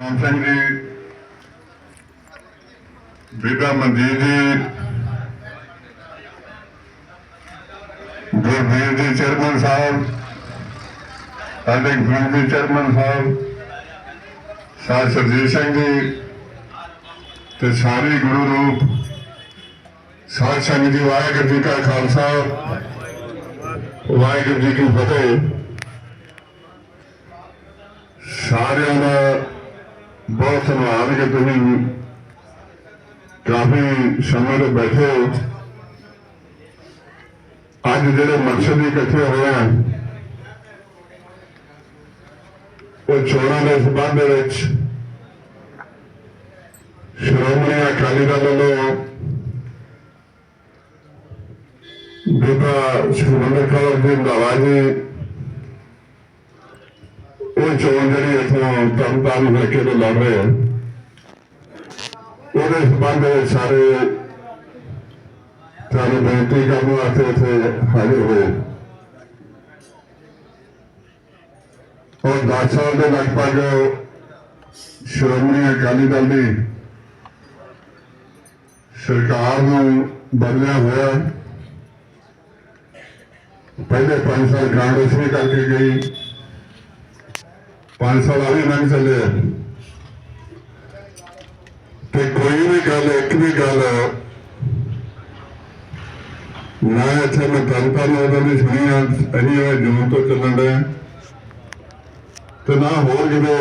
ਰਾਮ ਸਿੰਘ ਜੀ। ਬੀਬਾ ਮਨਜੀਤ ਜੀ। ਗੁਰਵੀਰ ਜੀ ਚੇਅਰਮੈਨ ਸਾਹਿਬ। ਸਾਡੇ ਗਰੁੱਪ ਦੇ ਚੇਅਰਮੈਨ ਸਾਹਿਬ। ਸਾਧ ਸਰਜੀਤ ਸਿੰਘ ਜੀ ਤੇ ਸਾਰੇ ਗੁਰੂ ਰੂਪ। ਸਾਧ ਸੰਗਤ ਜੀ, ਵਾਹਿਗੁਰੂ ਜੀ ਕਾ ਖਾਲਸਾ। ਵਾਹਿਗੁਰੂ ਜੀ ਕੀ ਫਤਿਹ। ਸਾਰਿਆਂ ਦਾ ਬਹੁਤ ਧੰਨਵਾਦ ਕਿ ਤੁਸੀਂ ਕਾਫੀ ਸਮੇਂ ਤੋਂ ਬੈਠੇ ਹੋ। ਅੱਜ ਜਿਹੜੇ ਮਕਸਦ ਇਕੱਠੇ ਹੋਏ ਆ, ਉਹ ਚੋਣਾਂ ਦੇ ਸੰਬੰਧ ਵਿੱਚ ਸ਼੍ਰੋਮਣੀ ਅਕਾਲੀ ਦਲ ਵੱਲੋਂ ਬੀਬਾ ਸੁਰਿੰਦਰ ਕੌਰ ਜੀ ਰੰਧਾਵਾ ਉਹ ਚੋਣ ਜਿਹੜੀ ਇੱਥੋਂ ਤਰਨਤਾਰਨ ਹਲਕੇ ਤੋਂ ਲੜ ਰਹੇ ਆ। ਉਹਦੇ ਸੰਬੰਧ ਵਿੱਚ ਸਾਰੇ ਤੁਹਾਨੂੰ ਬੇਨਤੀ ਕਰਨ ਵਾਸਤੇ ਇੱਥੇ ਹਾਜ਼ਰ ਹੋਏ ਔਰ 10 ਸਾਲ ਦੇ ਲਗਭਗ ਸ਼੍ਰੋਮਣੀ ਅਕਾਲੀ ਦਲ ਦੀ ਸਰਕਾਰ ਨੂੰ ਬਦਲਿਆ ਹੋਇਆ ਪਹਿਲੇ 5 ਸਾਲ ਕਾਂਗਰਸ ਵੀ ਕਰਕੇ ਗਈ। ਪੰਜ ਸਾਲ ਆ ਵੀ ਲੰਘ ਚੱਲੇ ਆ। ਤੇ ਕੋਈ ਵੀ ਗੱਲ, ਇੱਕ ਵੀ ਗੱਲ ਨਾ ਇੱਥੇ ਮੈਂ ਤਨਤਾ ਨੂੰ ਉਹਦਾ ਨਹੀਂ ਸੁਣੀ ਆ, ਅਸੀਂ ਇਹ ਜੂਨ ਤੋਂ ਚੱਲਣ ਦੇ ਤੇ ਨਾ ਹੋਰ ਕਿਤੇ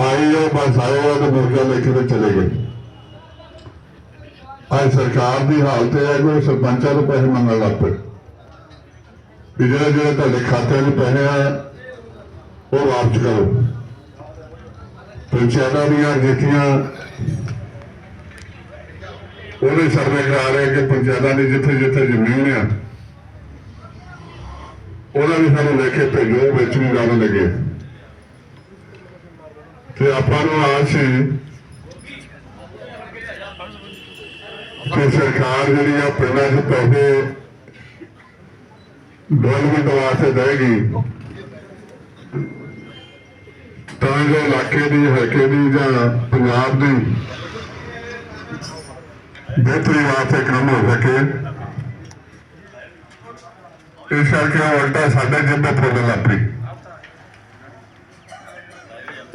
ਆਈ ਆ, ਬਸ ਆਏ ਆ ਤੇ ਮੁਰਗਾ ਲੈ ਕੇ ਚਲੇ ਗਏ। ਅੱਜ ਸਰਕਾਰ ਦੀ ਹਾਲਤ ਹੈ ਕਿ ਸਰਪੰਚਾਂ ਤੋਂ ਪੈਸੇ ਮੰਗਣ ਲੱਗ ਪਏ। ਵੀ ਜਿਹੜੇ ਜਿਹੜੇ ਤੁਹਾਡੇ ਖਾਤੇ 'ਚ ਪੈਸੇ ਆ ਉਹ ਵਾਪਸ ਕਰੋ। ਪੰਚਾਇਤਾਂ ਦੀਆਂ ਜਿੱਥੀਆਂ ਉਹਨੇ ਸਰਵੇ ਕਰਾ ਰਹੇ ਕਿ ਪੰਚਾਇਤਾਂ ਦੀ ਜਿੱਥੇ ਜਿੱਥੇ ਜ਼ਮੀਨ ਆ ਉਹਨਾਂ ਵੀ ਸਾਨੂੰ ਲੈ ਕੇ ਭੇਜੋ, ਵਿੱਚ ਨੂੰ ਗੱਲ ਲੱਗੇ। ਤੇ ਆਪਾਂ ਨੂੰ ਆਸ ਸੀ ਕਿ ਸਰਕਾਰ ਜਿਹੜੀ ਆ ਪਿੰਡਾਂ 'ਚ ਪੈਸੇ ਡਵੈਲਪਮੈਂਟ ਵਾਸਤੇ ਦੇਗੀ ਤਾਂ ਜੋ ਇਲਾਕੇ ਦੀ, ਹਲਕੇ ਦੀ ਜਾਂ ਪੰਜਾਬ ਦੀ ਬਿਹਤਰੀ ਵਾਸਤੇ ਕੰਮ ਹੋ ਸਕੇ। ਇਸ ਕਰਕੇ ਉਹ ਉਲਟਾ ਸਾਡੇ ਜਿੱਦੇ ਫੁੱਲ ਲੱਪੀ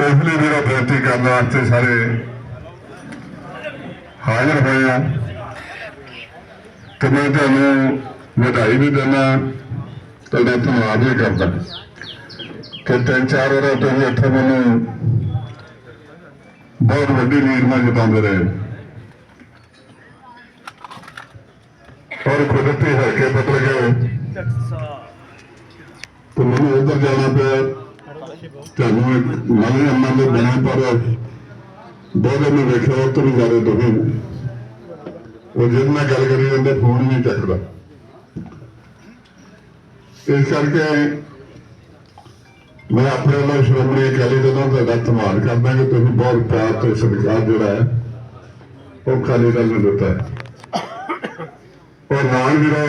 ਇਸ ਲਈ ਮੇਰਾ ਬੇਨਤੀ ਕਰਨ ਵਾਸਤੇ ਸਾਰੇ ਹਾਜ਼ਰ ਹੋਏ ਆ। ਤੇ ਮੈਂ ਤੁਹਾਨੂੰ ਵਧਾਈ ਵੀ ਦਿੰਦਾ। ਤੁਹਾਡਾ ਧੰਨਵਾਦ ਵੀ ਕਰਦਾ। ਕਿ ਤਿੰਨ ਚਾਰ ਵਾਰ ਤੁਸੀਂ ਇੱਥੇ ਮੈਨੂੰ ਬਹੁਤ ਵੱਡੀ ਲੀਡ ਨਾਲ ਜਿਤਾਉਂਦੇ ਰਹੇ। ਔਰ ਕੁਦਰਤੀ ਹਲਕੇ ਬਦਲ ਗਏ। ਤੇ ਮੈਨੂੰ ਉੱਧਰ ਜਾਣਾ ਪਿਆ। ਤੁਹਾਨੂੰ ਇੱਕ ਨਵੇਂ ਅੰਮਾਂ ਦੇ ਬਣਾ ਪਰ ਬਹੁਤ ਨੂੰ ਵੇਖਿਆ ਉਹ ਤੋਂ ਵੀ ਜ਼ਿਆਦਾ ਦੁਖੀ ਉਹ ਜਿਹਦੇ ਮੈਂ ਗੱਲ ਕਰੀ ਜਾਂਦੇ, ਫੋਨ ਨਹੀਂ ਚੱਕਦਾ। ਇਸ ਕਰਕੇ ਮੈਂ ਆਪਣੇ ਵੱਲੋਂ ਸ਼੍ਰੋਮਣੀ ਅਕਾਲੀ ਦਲ ਦਾ ਤੁਹਾਡਾ ਧੰਨਵਾਦ ਕਰਦਾ ਕਿ ਤੁਸੀਂ ਬਹੁਤ ਪਿਆਰ ਤੇ ਸਤਿਕਾਰ ਜਿਹੜਾ ਹੈ, ਉਹ ਅਕਾਲੀ ਦਲ ਨੂੰ ਦਿੱਤਾ ਹੈ। ਔਰ ਨਾਲ ਵੀਰੋ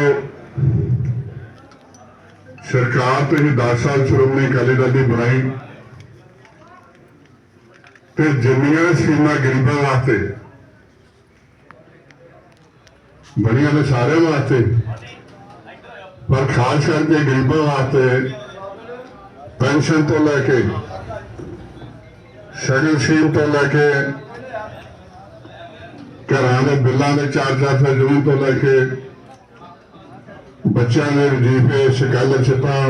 ਸਰਕਾਰ ਤੁਸੀਂ 10 ਸਾਲ ਸ਼੍ਰੋਮਣੀ ਅਕਾਲੀ ਦਲ ਦੀ ਬਣਾਈ ਤੇ ਜਿੰਨੀਆਂ ਸਕੀਮਾਂ ਗਰੀਬਾਂ ਵਾਸਤੇ ਬਣੀਆਂ ਨੇ ਸਾਰਿਆਂ ਵਾਸਤੇ, ਪਰ ਖਾਸ ਕਰਕੇ ਗਰੀਬਾਂ ਵਾਸਤੇ ਪੈਨਸ਼ਨ ਤੋਂ ਲੈ ਕੇ, ਸ਼ਗਨ ਸਕੀਮ ਤੋਂ ਲੈ ਕੇ, ਘਰਾਂ ਦੇ ਬਿੱਲਾਂ ਦੇ ਚਾਰਜ ਜ਼ਮੀਨ ਤੋਂ ਲੈ ਕੇ, ਬੱਚਿਆਂ ਦੇ ਵਜ਼ੀਫੇ ਸਕਾਲਰਸ਼ਿਪਾਂ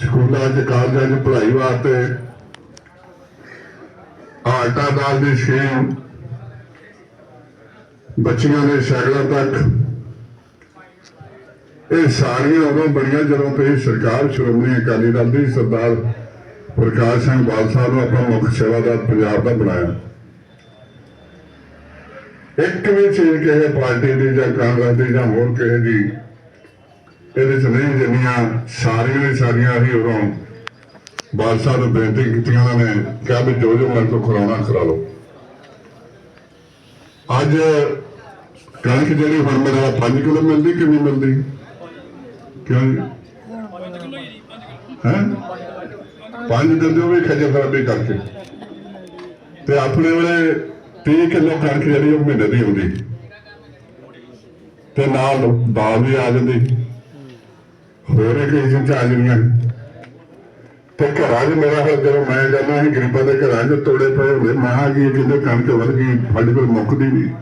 ਸਕੂਲਾਂ 'ਚ, ਕਾਲਜਾਂ 'ਚ ਪੜ੍ਹਾਈ ਵਾਸਤੇ, ਆਟਾ ਦਾਲ ਦੀ ਸਕੀਮ ਬੱਚੀਆਂ ਦੇ ਸਾਈਕਲਾਂ ਤੱਕ। ਇਹ ਸਾਰੀਆਂ ਉਦੋਂ ਬੜੀਆਂ ਜਦੋਂ ਤੇ ਸਰਕਾਰ ਸ਼੍ਰੋਮਣੀ ਅਕਾਲੀ ਦਲ ਦੀ ਸਰਦਾਰ ਪ੍ਰਕਾਸ਼ ਸਿੰਘ ਬਾਦਸ਼ਾਹ ਨੂੰ ਆਪਣਾ ਮੁੱਖ ਸੇਵਾਦਾਰ ਪੰਜਾਬ ਦਾ ਬਣਾਇਆ। ਇੱਕ ਵੀ ਚੀਜ਼ ਕਿਸੇ ਪਾਰਟੀ ਦੀ ਜਾਂ ਕਾਂਗਰਸ ਦੀ ਜਾਂ ਹੋਰ ਕਿਸੇ ਦੀ, ਇਹਦੇ ਚ ਨਹੀਂ ਜਿੰਨੀਆਂ ਸਾਰੀਆਂ ਦੀ ਸਾਰੀਆਂ ਹੀ ਉਦੋਂ ਬਾਦਸ਼ਾਹ ਨੂੰ ਬੇਨਤੀ ਕੀਤੀਆਂ ਉਹਨਾਂ ਨੇ ਕਿਹਾ ਵੀ ਜੋ ਜੋ ਮੇਰੇ ਕੋਲ ਕਰਾਉਣਾ ਕਰਾ ਲਓ। ਅੱਜ ਕਣਕ ਜਿਹੜੀ ਹੁਣ ਮੇਰਾ 5 ਕਿਲੋ ਮਿਲਦੀ, ਕਿੰਨੀ ਮਿਲਦੀ? ਕਿਉਂ ਹੈ? ਪੰਜ ਦਿੰਦੇ ਹੋ ਵੀ ਖੱਜਲ ਖਰਾਬੀ ਕਰਕੇ। ਤੇ ਆਪਣੇ ਵੇਲੇ 30 ਕਿਲੋ ਕਣਕ ਜਿਹੜੀ ਉਹ ਮਹੀਨੇ ਦੀ ਹੁੰਦੀ। ਤੇ ਨਾਲ ਦਾਲ ਵੀ ਆ ਜਾਂਦੀ। ਹੋਰ ਇੱਕ ਚ ਆ ਜਾਂਦੀਆਂ। ਤੇ ਘਰਾਂ 'ਚ ਮੇਰਾ ਫਿਰ ਜਦੋਂ ਮੈਂ ਜਾਂਦਾ ਸੀ ਗਰੀਬਾਂ ਦੇ ਘਰਾਂ 'ਚ ਤੋੜੇ ਪਏ ਹੁੰਦੇ, ਮਾਂ ਕੀ ਕਿਤੇ ਕਣਕ ਵਧ ਗਈ, ਸਾਡੇ ਕੋਲ ਮੁੱਕਦੀ ਨਹੀਂ।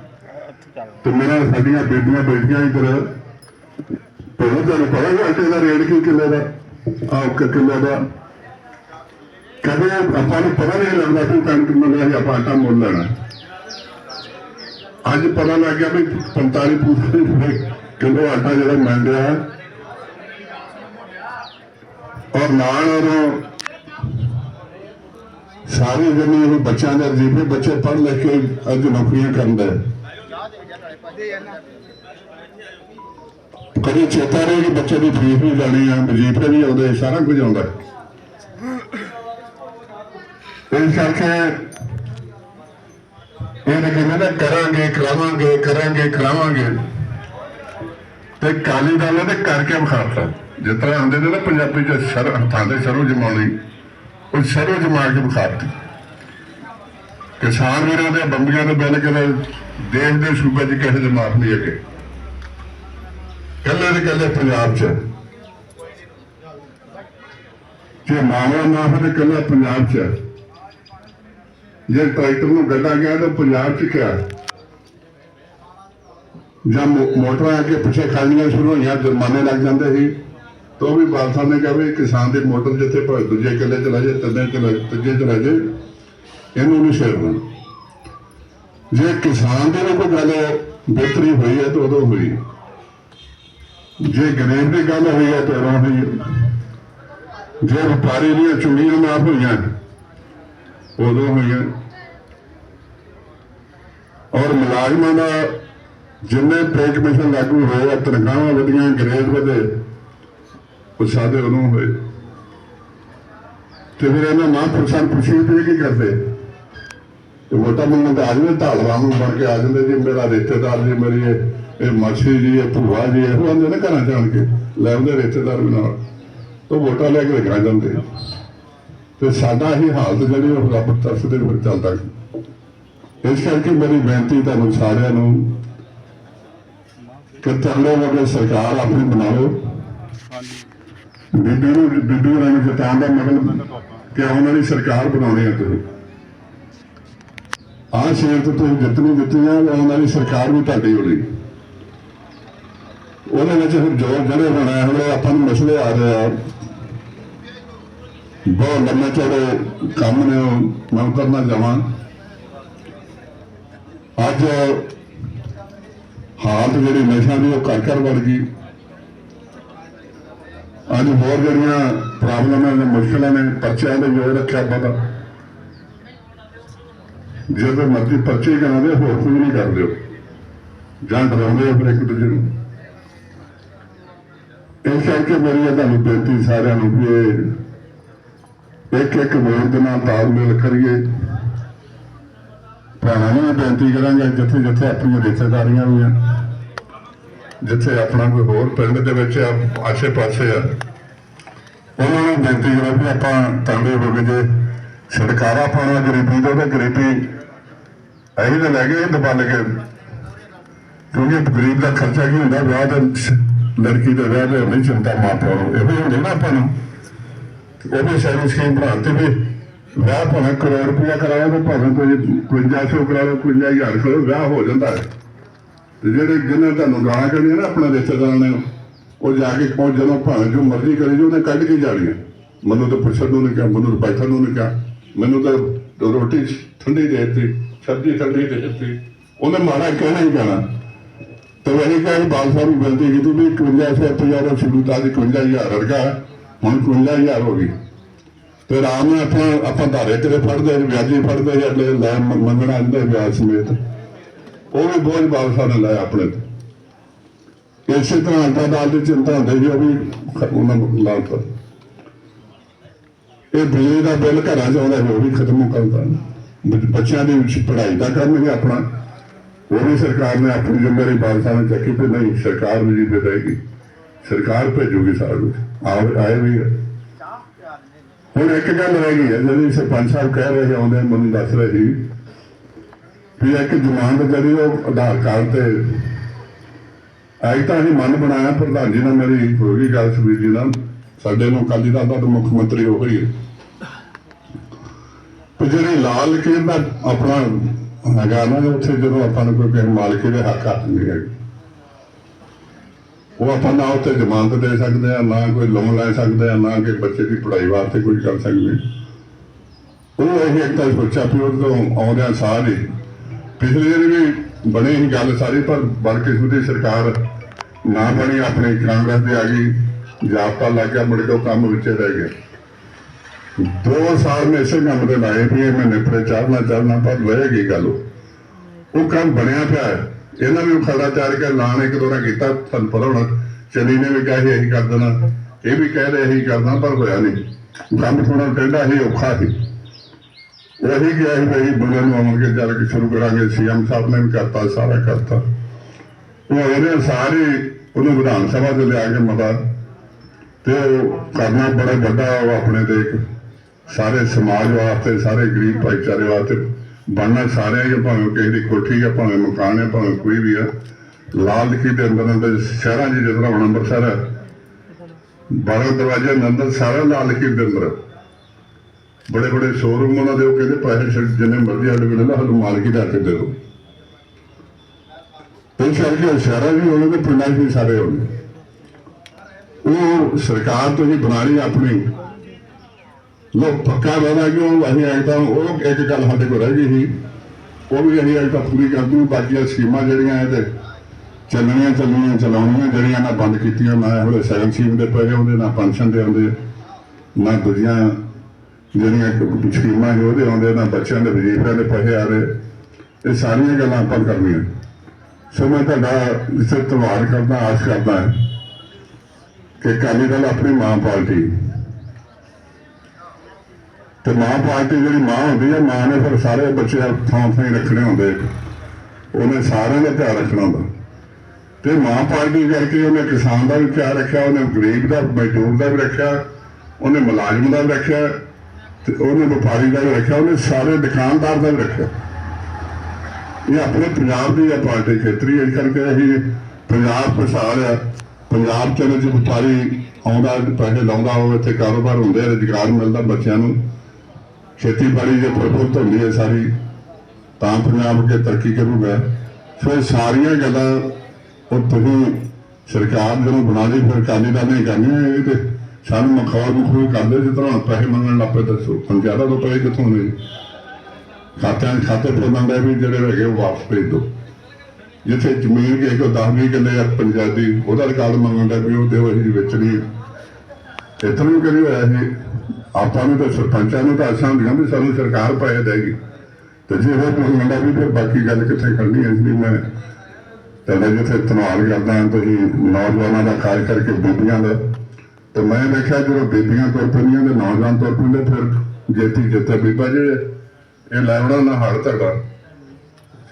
ਤੇ ਮੇਰਾ ਸਾਡੀਆਂ ਬੇਟੀਆਂ ਬੇਟੀਆਂ ਇੱਧਰ। ਪਹਿਲਾਂ ਤੁਹਾਨੂੰ ਪਤਾ ਹੈ ਦਾ ਰੇਟ ਕੀ ਕਿਲੋ ਦਾ? ਆਹ ਕਿ ਦਾ। ਕਦੇ ਆਪਾਂ ਨੂੰ ਪਤਾ ਨਹੀਂ ਲੱਗਦਾ ਕਿ ਕਣਕ ਮਿਲਿਆ ਜਾਂ ਆਪਾਂ ਆਟਾ ਮੁੱਲ ਲੈਣਾ ਅੱਜ ਪਤਾ ਲੱਗ ਗਿਆ ਵੀ 45 ਰੁਪਏ ਕਿਲੋ ਆਟਾ ਜਿਹੜਾ ਮਿਲ ਰਿਹਾ ਔਰ ਨਾਲ ਉਹ ਸਾਰੇ ਜਿਹੜੇ ਉਹ ਬੱਚਿਆਂ ਦੇ ਵਜ਼ੀਫੇ ਬੱਚੇ ਪੜ੍ਹ ਲਿਖ ਕੇ ਅੱਜ ਨੌਕਰੀਆਂ ਕਰਦੇ ਕਦੇ ਚੇਤਾ ਰਹੇ ਕਿ ਬੱਚੇ ਦੀ ਫੀਸ ਵੀ ਲੈਣੀ ਆ ਵਜ਼ੀਫੇ ਵੀ ਆਉਂਦੇ, ਸਾਰਾ ਕੁਝ ਆਉਂਦਾ ਇਸ ਕਰਕੇ ਇਹ ਕਹਿੰਦੇ ਨੇ, ਕਰਾਂਗੇ, ਕਰਾਵਾਂਗੇ ਕਰਾਂਗੇ, ਕਰਾਵਾਂਗੇ। ਤੇ ਕਾਲੀ ਦਲ ਨੇ ਤੇ ਕਰਕੇ ਵਿਖਾਤਾ। ਜਿਸ ਤਰ੍ਹਾਂ ਆਉਂਦੇ ਨੇ ਨਾ ਪੰਜਾਬੀ ਚ ਸਰ ਹੱਥਾਂ ਦੇ ਸਰੋਂ ਜਮਾਉਣੀ ਉਹ ਸਰੋਂ ਜਮਾ ਕੇ ਵਿਖਾਤੀ। ਕਿਸਾਨ ਵੀਰਾਂ ਦੇ, ਬੰਬੀਆਂ ਦੇ ਬਿੱਲ ਕਿਤੇ ਦੇਸ਼ ਦੇ ਸੂਬੇ 'ਚ ਕਿਸੇ ਦੇ ਮਾਫ ਨਹੀਂ ਹੈਗੇ। ਕੱਲੇ ਦੇ ਕੱਲੇ ਪੰਜਾਬ 'ਚ। ਜੇ ਮਾਮਲਾ ਨਾ ਹੋਵੇ ਕੱਲਾ ਪੰਜਾਬ 'ਚ। ਹੈ। ਜੇ ਟਰੈਕਟਰ ਨੂੰ ਗੱਡਾ ਗਿਆ ਤਾਂ ਪੰਜਾਬ 'ਚ ਕਿਹਾ ਜਾਂ ਮੋ- ਮੋਟਰਾਂ ਅੱਗੇ ਪਿੱਛੇ ਖਾਲੀਆਂ ਸ਼ੁਰੂ ਹੋਈਆਂ, ਜੁਰਮਾਨੇ ਲੱਗ ਜਾਂਦੇ ਸੀ। ਤਾਂ ਵੀ ਬਾਦਸ਼ਾਹ ਨੇ ਕਿਹਾ ਵੀ ਕਿਸਾਨ ਦੀ ਮੋਟਰ ਜਿੱਥੇ ਭਾਵੇਂ ਦੂਜੇ ਕਿੱਲੇ ਚਲਾ ਜਾਏ ਤੰਨੇ ਚਲਾ ਤੀਜੇ ਚਲਾ ਜਾਏ ਇਹਨੂੰ ਨਹੀਂ ਛੇੜਨਾ ਜੇ ਕਿਸਾਨ ਦੀ ਕੋਈ ਗੱਲ ਬਿਹਤਰੀ ਹੋਈ ਹੈ ਤਾਂ ਉਦੋਂ ਹੋਈ ਜੇ ਗਰੀਬ ਦੀ ਗੱਲ ਹੋਈ ਹੈ ਤਾਂ ਉਦੋਂ ਹੋਈ ਜੇ ਵਪਾਰੀ ਦੀਆਂ ਚੂੜੀਆਂ ਮਾਫ ਹੋਈਆਂ, ਉਦੋਂ ਹੋਈਆਂ। ਔਰ ਮੁਲਾਜ਼ਮਾਂ ਦਾ ਜਿੰਨੇ ਪੇ ਕਮਿਸ਼ਨ ਲਾਗੂ ਹੋਏ ਆ, ਤਨਖਾਹਾਂ ਵਧੀਆਂ ਗ੍ਰੇਡ ਵਧੇ, ਉਹ ਸਾਡੇ ਹੋਏ। ਤੇ ਫਿਰ ਇਹਨਾਂ ਮਹਾਂਪੁਰਸ਼ਾਂ ਨੂੰ ਪੁੱਛੀ ਤੇ ਕੀ ਕਰਦੇ? ਤੇ ਵੋਟਾਂ ਮੰਗਣ ਤਾਂ ਆਦਮੀ ਢਾਲਵਾਂ ਨੂੰ ਬਣ ਕੇ ਆ ਜਾਂਦੇ ਜੀ, ਮੇਰਾ ਰਿਸ਼ਤੇਦਾਰ ਜੀ, ਮੇਰੀ ਇਹ ਇਹ ਮਾਸੀ ਜੀ, ਇਹ ਭੂਆ ਜੀ, ਇਹ ਹੁੰਦੇ ਨਾ ਘਰਾਂ ਜਾਣ ਕੇ, ਲੈ ਆਉਂਦੇ ਰਿਸ਼ਤੇਦਾਰ ਵੀ ਨਾਲ। ਤੋਂ ਵੋਟਾਂ ਲੈ ਕੇ ਗਾ ਜਾਂਦੇ। ਤੇ ਸਾਡਾ ਹੀ ਹਾਲਤ ਜਿਹੜੀ ਉਹ ਰੱਬ ਤਰਸ ਦੇ ਵਿੱਚ ਚੱਲਦਾ ਸੀ। ਇਸ ਕਰਕੇ ਮੇਰੀ ਬੇਨਤੀ ਤੁਹਾਨੂੰ ਸਾਰਿਆਂ ਨੂੰ ਕਿ ਤਰਲੇ ਵਗੇ ਸਰਕਾਰ ਆਪਣੀ ਬਣਾਓ। ਬੀਬੀ ਨੂੰ ਬੀਬੀ ਨੂੰ ਜਿਤਾਉਣ ਦਾ ਮਤਲਬ ਕਿ ਆਉਣ ਵਾਲੀ ਸਰਕਾਰ ਬਣਾਉਣੀ ਹੈ ਤੁਸੀਂ। ਆਹ ਸ਼ੇਰ ਤੋਂ ਤੁਸੀਂ ਜਿੱਤਣੀ ਜਿੱਤੀਆਂ ਆਉਣ ਵਾਲੀ ਸਰਕਾਰ ਵੀ ਤੁਹਾਡੀ ਹੋਣੀ। ਉਹਦੇ ਵਿੱਚ ਹੁਣ ਜੋਰ ਜਿਹੜੇ ਹੋਣਾ ਹੁਣ ਆਪਾਂ ਨੂੰ ਮਸਲੇ ਆ ਰਹੇ ਆ, ਬਹੁਤ ਲੰਮੇ ਚੌੜੇ ਕੰਮ ਨੇ ਉਹ, ਮੈਂ ਕਰਨਾ ਜਾਵਾਂ ਅੱਜ ਹਾਲਤ ਜਿਹੜੀ ਨਸ਼ਾ ਦੀ ਉਹ ਘਰ ਘਰ ਵੜ ਗਈ। ਅੱਜ ਹੋਰ ਜਿਹੜੀਆਂ ਪ੍ਰੋਬਲਮਾਂ ਨੇ, ਮੁਸ਼ਕਲਾਂ ਨੇ, ਪਰਚਿਆਂ ਦੇ ਜੋਰ ਰੱਖਿਆ ਪਤਾ ਜਦੋਂ ਮਰਜ਼ੀ ਪਰਚੇ ਕਰਾਉਂਦੇ, ਹੋਰ ਕੋਈ ਨਹੀਂ ਕਰਦੇ। ਹੋ ਜਾਂ ਡਰਾਉਂਦੇ ਹੋ ਫਿਰ ਇੱਕ ਦੂਜੇ ਨੂੰ। ਇਸ ਕਰਕੇ ਮੇਰੀ ਇਹ ਤੁਹਾਨੂੰ ਬੇਨਤੀ ਸਾਰਿਆਂ ਨੂੰ ਵੀ ਇੱਕ ਇੱਕ ਵੋਟ ਦੇ ਨਾਲ ਤਾਲਮੇਲ ਕਰੀਏ। ਭਰਾਵਾਂ ਨੂੰ ਵੀ ਬੇਨਤੀ ਕਰਾਂਗੇ, ਜਿੱਥੇ ਜਿੱਥੇ ਆਪਣੀਆਂ ਰਿਸ਼ਤੇਦਾਰੀਆਂ ਵੀ ਆ, ਜਿੱਥੇ ਆਪਣਾ ਕੋਈ ਹੋਰ ਪਿੰਡ ਦੇ ਵਿੱਚ ਆਸੇ ਪਾਸੇ ਆ, ਉਹਨਾਂ ਨੂੰ ਬੇਨਤੀ ਕਰਾਂ ਵੀ ਆਪਾਂ ਤਾਂਬੇ ਵਗ ਜੇ ਛਡਕਾਰਾ ਪਾਉਣਾ ਗਰੀਬੀ ਤੋਂ ਤੇ ਗਰੀਬੀ, ਅਸੀਂ ਤਾਂ ਲੈ ਗਏ ਦਬਾ ਕੇ ਕਿਉਂਕਿ ਗਰੀਬ ਦਾ ਖਰਚਾ ਕੀ ਹੁੰਦਾ, ਵਿਆਹ ਦਾ ਲੜਕੀ ਦਾ ਵਿਆਹ ਦਾ ਨਹੀਂ ਚਿੰਤਾ ਮਾਂ ਪਿਓ ਨੂੰ ਇਹ ਵੀ ਹੁੰਦੇ ਨਾ ਆਪਾਂ ਨੂੰ। ਉਹ ਵੀ ਸਾਰੀ ਸਕੀਮ ਬਣਾਉਂਦੇ ਵੀ ਵਿਆਹ ਭਾਵੇਂ ਕਰੋੜ ਰੁਪਇਆ ਕਰਾਓ ਤੇ ਭਾਵੇਂ ਕੋਈ 5500 ਕਰਾਓ 55000 ਕਰੋ ਵਿਆਹ ਹੋ ਜਾਂਦਾ ਹੈ। ਤੇ ਜਿਹੜੇ ਜਿਹਨਾਂ ਤੁਹਾਨੂੰ ਗਾਲਾਂ ਕੱਢੀਆਂ ਨਾ ਆਪਣੇ ਰਿਸ਼ਤੇਦਾਰਾਂ ਨੇ ਉਹ ਜਾ ਕੇ ਪਹੁੰਚ ਜਦੋਂ ਭਾਵੇਂ ਜੋ ਮਰਜ਼ੀ ਕਰੀ ਜੋ ਉਹਨੇ ਕੱਢ ਕੇ ਜਾਣੀਆਂ ਮੈਨੂੰ ਤਾਂ ਪੁੱਛਣ ਨੂੰ ਨਹੀਂ ਕਿਹਾ ਮੈਨੂੰ ਬੈਠਣ ਨੂੰ ਨਹੀਂ ਕਿਹਾ। ਮੈਨੂੰ ਤਾਂ ਰੋਟੀ ਠੰਡੀ ਦੇ ਦਿੱਤੀ ਸਬਜ਼ੀ ਠੰਡੀ ਦੇ ਦਿੱਤੀ। ਉਹਨੇ ਮਾੜਾ ਕਹਿਣਾ ਹੀ ਕਹਿਣਾ। ਤੇ ਇਹ ਕਹੇ ਬਾਲ ਸਾਹਿਬ ਨੂੰ ਬੇਨਤੀ ਕੀਤੀ ਵੀ 51 ਰੁਪਇਆ ਸ਼ੁਰੂ ਤਾਂ ਅੱਜ 51000 ਵਰਗਾ ਹੈ, ਹੁਣ 51000 ਹੋ ਗਈ। ਤੇ ਰਾਮ ਨੇ ਆਪਾਂ ਆਪਾਂ ਧਾਰੇ ਕਿਤੇ ਫੜਦੇ ਵਿਆਜੀ ਫੜਦੇ ਸੀ, ਅਗਲੇ ਲੈ ਮੰਗਣਾ ਆਂਦੇ ਵਿਆਜ ਸਮੇਤ। ਉਹ ਵੀ ਬੋਝ ਬਾਲ ਸਾਹਿਬ ਨੇ ਲਾਇਆ ਆਪਣੇ ਤੇ। ਇਸੇ ਤਰ੍ਹਾਂ ਆਟਾ ਦਾਲ ਦੀ ਚਿੰਤਾ ਹੁੰਦੀ ਸੀ ਉਹ ਵੀ ਉਹਨਾਂ ਨੂੰ ਲਾਤਾ ਇਹ ਬਿਜਲੀ ਦਾ ਬਿੱਲ ਘਰਾਂ 'ਚ ਆਉਂਦਾ ਉਹ ਵੀ ਖਤਮ ਕਰਦਾ ਬੱਚਿਆਂ ਦੀ ਵਿੱਚ ਪੜ੍ਹਾਈ ਦਾ ਕਰਨਗੇ ਆਪਣਾ। ਉਹ ਵੀ ਸਰਕਾਰ ਨੇ ਆਪਣੀ ਜ਼ਿੰਮੇਵਾਰੀ ਬਾਲ ਨੇ ਚੱਕੀ ਤੇ ਨਹੀਂ ਸਰਕਾਰ ਵੀ ਦੇ ਦੇਗੀ ਸਰਕਾਰ ਭੇਜੂਗੀ ਸਾਰਾ ਕੁਝ ਆਏ ਆਏ ਵੀ ਹੈ। ਹੁਣ ਇੱਕ ਗੱਲ ਰਹਿ ਗਈ ਹੈ, ਜਿਹੜੀ ਸਰਪੰਚ ਸਾਹਿਬ ਕਹਿ ਰਹੇ ਆਉਂਦੇ ਮੈਨੂੰ ਦੱਸ ਰਹੇ ਸੀ ਵੀ ਇੱਕ ਜ਼ਮਾਨਤ ਜਿਹੜੀ ਉਹ ਆਧਾਰ ਕਾਰਡ ਤੇ ਅੱਜ ਤਾਂ ਅਸੀਂ ਮਨ ਬਣਾਇਆ, ਪ੍ਰਧਾਨ ਜੀ ਨਾਲ ਮੇਰੀ ਹੋ ਗਈ ਗੱਲ ਸੁਬੀਰ ਜੀ ਨਾਲ ਸਾਡੇ ਨੂੰ ਅਕਾਲੀ ਦਲ ਦਾ ਤਾਂ ਮੁੱਖ ਮੰਤਰੀ ਉਹ ਹੀ ਤੇ ਜਿਹੜੇ ਲਾਲ ਲਕੀਰ ਦਾ ਆਪਣਾ ਹੈਗਾ ਨਾ, ਉੱਥੇ ਜਦੋਂ ਆਪਾਂ ਨੂੰ ਕੋਈ ਮਾਲਕੀ ਦੇ ਹੱਕ ਹੱਥ ਨਹੀਂ ਹੈਗੇ ਉਹ ਆਪਾਂ ਨਾ ਉੱਤੇ ਜ਼ਮਾਨਤ ਦੇ ਸਕਦੇ ਆ ਨਾ ਕੋਈ ਲੋਨ ਲੈ ਸਕਦੇ ਆ ਨਾ ਕਿ ਬੱਚੇ ਦੀ ਪੜ੍ਹਾਈ ਵਾਸਤੇ ਕੋਈ ਕਰ ਸਕਦੇ। ਉਹ ਇਹ ਇੱਕ ਤਾਂ ਸੋਚਿਆ ਵੀ ਉਹ ਤੋਂ ਆਉਂਦਿਆਂ ਸਾਰ ਹੀ। ਪਿਛਲੇ ਦਿਨ ਵੀ ਬਣੇ ਹੀ ਗੱਲ ਸਾਰੀ, ਪਰ ਬਲਕਿਸਮਤੀ ਸਰਕਾਰ ਨਾ ਬਣੀ, ਆਪਣੇ ਕਾਂਗਰਸ ਦੇ ਆ ਗਈ ਜਾਪਤਾ ਲੱਗ ਗਿਆ, ਮੁੜ ਕੇ ਉਹ ਕੰਮ ਵਿੱਚ ਰਹਿ ਗਿਆ ਦੋ ਸਾਲ ਮੈਂ ਇਸੇ ਕੰਮ ਦੇ ਲਾਏ ਵੀ ਮੈਂ ਨਿਪਰੇ ਚਾਹਣਾ ਚਾਹਣਾ ਪਰ ਰਹਿ ਗਈ ਗੱਲ। ਉਹ ਉਹ ਕੰਮ ਬਣਿਆ ਪਿਆ ਹੈ। ਇਹਨਾਂ ਨੇ ਖੜਾ ਚਾਰ ਕੇ ਐਲਾਨ ਇੱਕ ਦੋ ਕੀਤਾ, ਤੁਹਾਨੂੰ ਪਤਾ ਹੋਣਾ ਚਲੀ ਨੇ ਵੀ ਕਿਹਾ ਇਹੀ ਕਰ ਦੇਣਾ। ਇਹ ਵੀ ਕਹਿ ਰਹੇ ਇਹੀ ਕਰਨਾ ਪਰ ਹੋਇਆ ਨਹੀਂ। ਕੰਮ ਥੋੜਾ ਟੇਢਾ ਸੀ, ਔਖਾ ਸੀ। ਉਹ ਗਿਆ ਸੀ ਵੀ ਬਣੇ ਨੂੰ ਆਵਾਂਗੇ ਜਦ ਕਿ ਸ਼ੁਰੂ ਕਰਾਂਗੇ। ਸੀਐਮ ਸਾਹਿਬ ਨੇ ਵੀ ਕਰਤਾ, ਸਾਰਾ ਕਰਤਾ। ਉਹ ਇਹਨੇ ਸਾਰੇ, ਉਹਨੂੰ ਵਿਧਾਨ ਸਭਾ ਚ ਲਿਆ ਕੇ ਮਤਾ। ਤੇ ਉਹ ਕਰਨਾ ਬੜਾ ਵੱਡਾ, ਉਹ ਆਪਣੇ ਦੇ ਸਾਰੇ ਸਮਾਜ ਵਾਸਤੇ, ਸਾਰੇ ਗਰੀਬ ਭਾਈਚਾਰੇ ਵਾਸਤੇ ਬਣਨਾ ਸਾਰਿਆਂ ਹੀ ਭਾਵੇਂ ਕਿਸੇ ਦੀ ਕੋਠੀ ਆ, ਭਾਵੇਂ ਮਕਾਨ ਆ, ਭਾਵੇਂ ਕੋਈ ਵੀ ਆ। ਲਾਲ ਲਿਖੀ ਦੇ ਅੰਦਰ ਅੰਦਰ ਸ਼ਹਿਰਾਂ 'ਚ ਜਿਸ ਤਰ੍ਹਾਂ ਹੁਣ ਅੰਮ੍ਰਿਤਸਰ ਹੈ ਬਾਰਾਂ ਦਰਵਾਜ਼ੇ ਦੇ ਅੰਦਰ ਸਾਰਾ ਲਾਲ ਲਿਖੀ ਦੇ ਅੰਦਰ। ਬੜੇ ਬੜੇ ਸ਼ੋਰੂਮ ਉਹਨਾਂ ਦੇ, ਉਹ ਕਹਿੰਦੇ ਪੈਸੇ ਛੱਡ, ਜਿੰਨੇ ਮਰਜ਼ੀ ਸਾਡੇ ਕੋਲ ਨਾ ਸਾਨੂੰ ਮਾਲਕੀ ਦਾ ਕੇ ਦੇ ਦਿਓ। ਇਹ ਕਰਕੇ ਸ਼ਹਿਰਾਂ ਵੀ ਹੋਵੇ ਤੇ ਪਿੰਡਾਂ 'ਚ ਵੀ ਸਾਰੇ ਹੋਣਗੇ। ਉਹ ਸਰਕਾਰ ਤੋਂ ਹੀ ਬਣਾ ਲਈ ਆਪਣੀ ਲੋਕ ਪੱਕਾ ਵਾਦਾ ਕਿਉਂ ਅਸੀਂ ਅੱਜ ਤਾਂ ਉਹ ਇੱਕ ਗੱਲ ਸਾਡੇ ਕੋਲ ਰਹਿ ਗਈ ਸੀ। ਉਹ ਵੀ ਅਸੀਂ ਅੱਜ ਤਾਂ ਪੂਰੀ ਕਰ ਦੂੰ ਬਾਕੀਆਂ ਸਕੀਮਾਂ ਜਿਹੜੀਆਂ ਇਹਦੇ ਚੱਲਣੀਆਂ ਚੱਲਣੀਆਂ, ਚਲਾਉਣੀਆਂ, ਜਿਹੜੀਆਂ ਨਾ ਬੰਦ ਕੀਤੀਆਂ, ਨਾ ਇਹੋ ਸੈਵਨ ਸੀਮ ਦੇ ਪੈਸੇ ਆਉਂਦੇ, ਨਾ ਪੈਨਸ਼ਨ ਦੇ ਆਉਂਦੇ, ਨਾ ਦੂਜੀਆਂ ਜਿਹੜੀਆਂ ਸਕੀਮਾਂ ਸੀ ਉਹਦੇ ਆਉਂਦੇ, ਨਾ ਬੱਚਿਆਂ ਦੇ ਵਜ਼ੀਫਿਆਂ ਦੇ ਪੈਸੇ ਆ ਰਹੇ। ਇਹ ਸਾਰੀਆਂ ਗੱਲਾਂ ਆਪਾਂ ਕਰਨੀਆਂ। ਸੋ ਮੈਂ ਤੁਹਾਡਾ ਇਸ ਧੰਨਵਾਦ ਕਰਦਾ, ਆਸ ਕਰਦਾ ਕਿ ਅਕਾਲੀ ਦਲ ਆਪਣੀ ਮਾਂ ਪਾਰਟੀ ਤੇ ਮਾਂ ਪਾਰਟੀ ਜਿਹੜੀ ਮਾਂ ਹੁੰਦੀ ਹੈ ਮਾਂ ਨੇ ਫਿਰ ਸਾਰੇ ਬੱਚੇ ਥਾਂ ਥਾਂ ਹੀ ਰੱਖਣੇ ਹੁੰਦੇ ਉਹਨੇ ਸਾਰਿਆਂ ਦਾ ਧਿਆਨ ਰੱਖਣਾ ਹੁੰਦਾ। ਤੇ ਮਾਂ ਪਾਰਟੀ ਕਰਕੇ ਉਹਨੇ ਕਿਸਾਨ ਦਾ ਵੀ ਧਿਆਨ ਰੱਖਿਆ, ਉਹਨੇ ਗਰੀਬ ਦਾ, ਮਜ਼ਦੂਰ ਦਾ ਵੀ ਰੱਖਿਆ, ਉਹਨੇ ਮੁਲਾਜ਼ਮ ਦਾ ਵੀ ਰੱਖਿਆ, ਤੇ ਉਹਨੇ ਵਪਾਰੀ ਦਾ ਵੀ ਰੱਖਿਆ, ਉਹਨੇ ਸਾਰੇ ਦੁਕਾਨਦਾਰ ਦਾ ਵੀ ਰੱਖਿਆ। ਇਹ ਆਪਣੇ ਪੰਜਾਬ ਦੀ ਆ ਪਾਰਟੀ ਖੇਤਰੀ, ਇਸ ਕਰਕੇ ਅਸੀਂ ਪੰਜਾਬ ਖੁਸ਼ਹਾਲ ਆ। ਪੰਜਾਬ ਚ ਵਪਾਰੀ ਆਉਂਦਾ, ਪੈਸੇ ਲਾਉਂਦਾ ਹੋਵੇ ਇੱਥੇ ਕਾਰੋਬਾਰ ਹੁੰਦੇ ਆ, ਰੁਜ਼ਗਾਰ ਮਿਲਦਾ ਬੱਚਿਆਂ ਨੂੰ। ਖੇਤੀਬਾੜੀ ਜੇ ਪ੍ਰਫੁੱਲਤ ਹੁੰਦੀ ਹੈ ਸਾਰੀ, ਤਾਂ ਪੰਜਾਬ ਅੱਗੇ ਤਰੱਕੀ ਕਰੂਗਾ। ਸੋ ਸਾਰੀਆਂ ਗੱਲਾਂ ਉਹ ਤੁਸੀਂ ਸਰਕਾਰ ਜਦੋਂ ਬਣਾ ਲਈ, ਫਿਰ ਕਾਲੀ ਦਾ ਨਹੀਂ ਕਰਨੀਆਂ ਇਹ ਤੇ ਸਾਨੂੰ ਮਖੌਲ ਮਖੌਲ ਕਰਦੇ ਜਿਸ ਤਰ੍ਹਾਂ ਪੈਸੇ ਮੰਗਣ ਲੱਪੇ ਦੱਸੋ। ਹੁਣ ਤੋਂ ਪੈਸੇ ਕਿੱਥੋਂ ਨੇ? ਖਾਤਿਆਂ ਦੇ ਖਾਤੇ ਪ੍ਰਬੰਧ ਹੈ ਵੀ ਜਿਹੜੇ ਹੈਗੇ ਉਹ ਵਾਪਸ ਭੇਜ ਦਿਓ। ਜਿੱਥੇ ਜ਼ਮੀਨ ਕਿਸੇ ਕੋ 10 20 ਕਿੱਲੇ ਆ ਪੰਜਾਬੀ, ਉਹਦਾ ਰਿਕਾਰਡ ਮੰਗਣ ਦਾ ਵੀ ਉਹ ਦਿਓ, ਅਸੀਂ ਵੇਚਣੀ ਨਹੀਂ ਇਤਨਾ ਵੀ ਕਰੀ ਹੋਇਆ ਸੀ ਆਪਾਂ ਨੂੰ ਤਾਂ ਸਰਪੰਚਾਂ ਨੂੰ ਤਾਂ ਆਸਾਂ ਹੁੰਦੀਆਂ ਵੀ ਸਾਨੂੰ ਸਰਕਾਰ ਪੈਸੇ ਦੇਗੀ ਤੇ ਜੇ ਉਹ ਮੰਗਦਾ ਵੀ ਫਿਰ ਬਾਕੀ ਗੱਲ ਕਿੱਥੇ ਕਰਨੀ ਹੈ ਇਸ ਲਈ ਮੈਂ ਤੁਹਾਡਾ ਜਿੱਥੇ ਧੰਨਵਾਦ ਕਰਦਾ ਹਾਂ, ਤੁਸੀਂ ਨੌਜਵਾਨਾਂ ਦਾ ਖਾਸ ਕਰਕੇ ਬੀਬੀਆਂ ਦਾ। ਤੇ ਮੈਂ ਦੇਖਿਆ ਜਦੋਂ ਬੀਬੀਆਂ ਤੁਰ ਪੈਂਦੀਆਂ ਤੇ ਨੌਜਵਾਨ ਤੁਰ ਪੈਂਦੇ, ਫਿਰ ਜੇਤੀ ਜਿੱਤੇ ਬੀਬਾ ਜਿਹੜੇ ਇਹ ਲੈਵੜਾ ਨਾ ਹੜ ਤੁਹਾਡਾ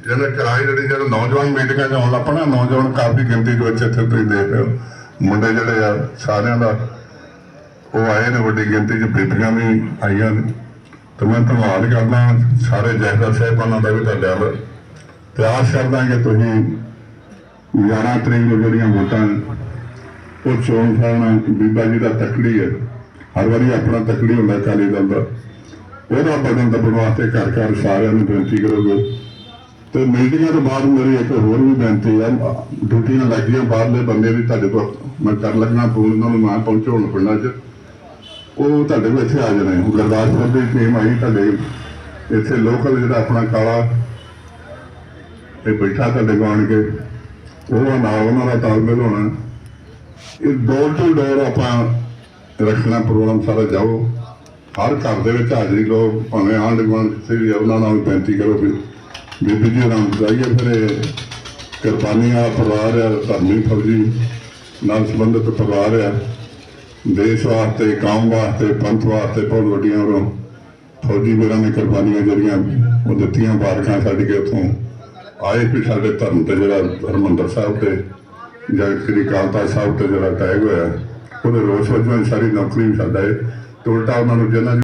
ਜਿਹਨੇ ਕਿਰਾਏ ਜਿਹੜੀ ਜਿਹੜੇ ਨੌਜਵਾਨ ਮੀਟਿੰਗਾਂ 'ਚ ਆਉਣ ਲੱਪਣਾ ਨੌਜਵਾਨ ਕਾਫੀ ਗਿਣਤੀ ਦੇ ਵਿੱਚ ਇੱਥੇ ਤੁਸੀਂ ਦੇਖ ਰਹੇ ਹੋ। ਮੁੰਡੇ ਜਿਹੜੇ ਆ, ਸਾਰਿਆਂ ਦਾ ਉਹ ਆਏ ਨੇ ਵੱਡੀ ਗਿਣਤੀ 'ਚ, ਬੀਬੀਆਂ ਵੀ ਆਈਆਂ ਨੇ। ਤੇ ਮੈਂ ਧੰਨਵਾਦ ਕਰਦਾ ਸਾਰੇ ਜੈਦਾ ਸਾਹਿਬਾਨਾਂ ਦਾ ਵੀ ਤੁਹਾਡਾ ਵੱਲ। ਤੇ ਆਸ ਕਰਦਾ ਕਿ ਤੁਸੀਂ 11 ਤਰੀਕ ਨੂੰ ਜਿਹੜੀਆਂ ਵੋਟਾਂ ਉਹ ਚੋਣ ਫਾਣਾ ਬੀਬਾ ਜੀ ਦਾ ਤਕੜੀ ਹੈ। ਹਰ ਵਾਰੀ ਆਪਣਾ ਤਕੜੀ ਹੁੰਦਾ ਅਕਾਲੀ ਦਲ ਦਾ। ਉਹਦਾ ਬਦਨ ਦੱਬਣ ਵਾਸਤੇ ਘਰ ਘਰ ਸਾਰਿਆਂ ਨੂੰ ਬੇਨਤੀ ਕਰੋਗੇ। ਤੇ ਮੀਟਿੰਗਾਂ ਤੋਂ ਬਾਅਦ ਮੇਰੀ ਇੱਕ ਹੋਰ ਵੀ ਬੇਨਤੀ ਹੈ, ਡਿਊਟੀਆਂ ਲੱਗੀਆਂ, ਬਾਹਰਲੇ ਬੰਦੇ ਵੀ ਤੁਹਾਡੇ ਕੋਲ ਮੈਂ ਕਰ ਲੱਗਣਾ, ਫੋਨ ਉਹਨਾਂ ਨੂੰ ਮੈਂ ਪਹੁੰਚਾਉਣ ਪਿੰਡਾਂ 'ਚ। ਉਹ ਤੁਹਾਡੇ ਕੋਲ ਇੱਥੇ ਆ ਜਾਣੇ ਹੁਣ ਗੁਰਦਾਸਪੁਰ ਦੀ ਟੀਮ ਆਈ ਤੁਹਾਡੇ ਇੱਥੇ ਲੋਕਲ ਜਿਹੜਾ ਆਪਣਾ ਕਾਲਾ ਇਹ ਬੈਠਾ ਤੁਹਾਡੇ ਕੋਲ ਕੇ, ਉਹ ਨਾਲ ਉਹਨਾਂ ਦਾ ਤਾਲਮੇਲ ਹੋਣਾ। ਇਹ ਡੋਰ ਟੂ ਡੋਰ ਆਪਾਂ ਰੱਖਣਾ ਪ੍ਰੋਗਰਾਮ ਸਾਰਾ ਜਾਓ। ਹਰ ਘਰ ਦੇ ਵਿੱਚ ਹਾਜ਼ਰੀ ਲੋ ਭਾਵੇਂ ਆਂਢ ਗੁਆਂਢ ਕਿਸੇ ਵੀ ਉਹਨਾਂ ਨਾਲ ਬੇਨਤੀ ਕਰੋ ਵੀ ਬੀਬੀ ਜੀ ਆਰਾਮ ਜਾਈਏ ਫਿਰ ਇਹ ਕਿਰਪਾਨੀਆਂ ਪਰਿਵਾਰ ਆ, ਧਰਮੀ ਫੌਜੀ ਨਾਲ ਸੰਬੰਧਿਤ ਪਰਿਵਾਰ ਆ। ਦੇਸ਼ ਵਾਸਤੇ, ਕੌਮ ਵਾਸਤੇ, ਪੰਥ ਵਾਸਤੇ ਬਹੁਤ ਵੱਡੀਆਂ ਉਹ ਫੌਜੀ ਵੀਰਾਂ ਨੇ ਕੁਰਬਾਨੀਆਂ ਜਿਹੜੀਆਂ ਉਹ ਦਿੱਤੀਆਂ ਬਾਰਕਾਂ ਛੱਡ ਕੇ ਉੱਥੋਂ ਆਏ ਵੀ ਸਾਡੇ ਧਰਮ ਤੇ, ਜਿਹੜਾ ਹਰਮੰਦਰ ਸਾਹਿਬ ਤੇ, ਜਾਂ ਸ੍ਰੀ ਅਕਾਲ ਤਖਤ ਸਾਹਿਬ ਤੇ ਜਿਹੜਾ ਟੈਗ ਹੋਇਆ, ਉਹਦੇ ਰੋਸ ਵਜੋਂ ਸਾਰੀ ਨੌਕਰੀ ਵੀ ਸਾਡਾ ਆਏ ਤੇ ਉਲਟਾ ਉਹਨਾਂ ਨੂੰ ਜਿਹਨਾਂ